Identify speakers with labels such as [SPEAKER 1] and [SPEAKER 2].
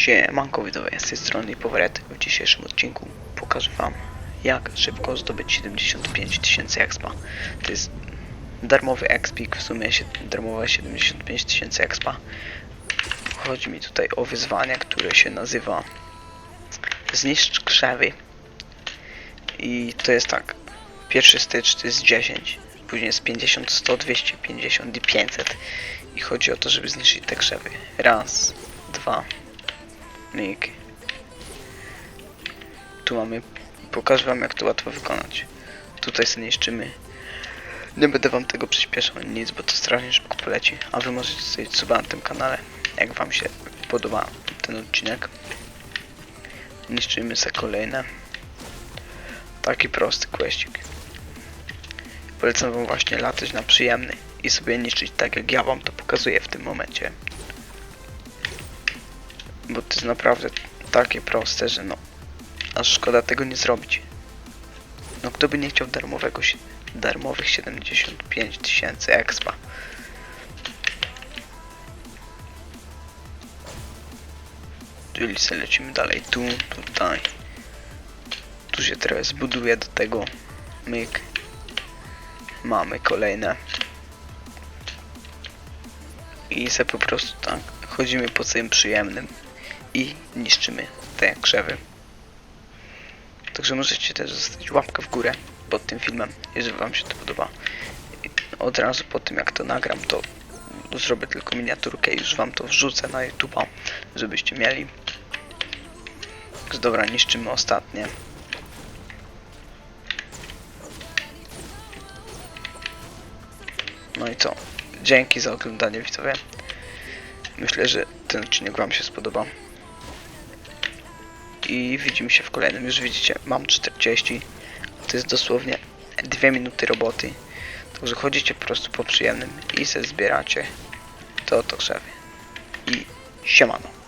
[SPEAKER 1] Siemanko widzowie, z tej strony Powret. W dzisiejszym odcinku pokażę wam jak szybko zdobyć 75 tysięcy expa. To jest darmowy expik, w sumie darmowe 75 tysięcy expa. Chodzi mi tutaj o wyzwanie, które się nazywa Zniszcz krzewy. I to jest tak, pierwszy stycz to jest 10, później jest 50, 100, 250 i 500. I chodzi o to, żeby zniszczyć te krzewy. Raz, dwa, myk. Tu mamy, pokażę wam jak to łatwo wykonać. Tutaj sobie niszczymy. Nie będę wam tego przyspieszał nic, bo to strasznie szybko poleci. A wy możecie sobie suba na tym kanale, jak wam się podoba ten odcinek. Niszczymy sobie kolejne. Taki prosty questik. Polecam wam właśnie latać na przyjemny i sobie niszczyć tak jak ja wam to pokazuję w tym momencie. Bo to jest naprawdę takie proste, że no aż szkoda tego nie zrobić. No kto by nie chciał darmowego darmowych 75 tysięcy expa. Czyli sobie lecimy dalej tu, tutaj. Tu się trochę zbuduje do tego myk. Mamy kolejne. I se po prostu tak chodzimy po całym przyjemnym i niszczymy te krzewy. Także możecie też zostawić łapkę w górę pod tym filmem, jeżeli wam się to podoba. I od razu po tym jak to nagram, to zrobię tylko miniaturkę i już wam to wrzucę na YouTube'a, żebyście mieli. Także dobra, niszczymy ostatnie. No i co? Dzięki za oglądanie widzowie. Myślę, że ten odcinek wam się spodoba. I widzimy się w kolejnym. Już widzicie, mam 40. To jest dosłownie 2 minuty roboty. Także chodzicie po prostu po przyjemnym i se zbieracie to to. I siemano.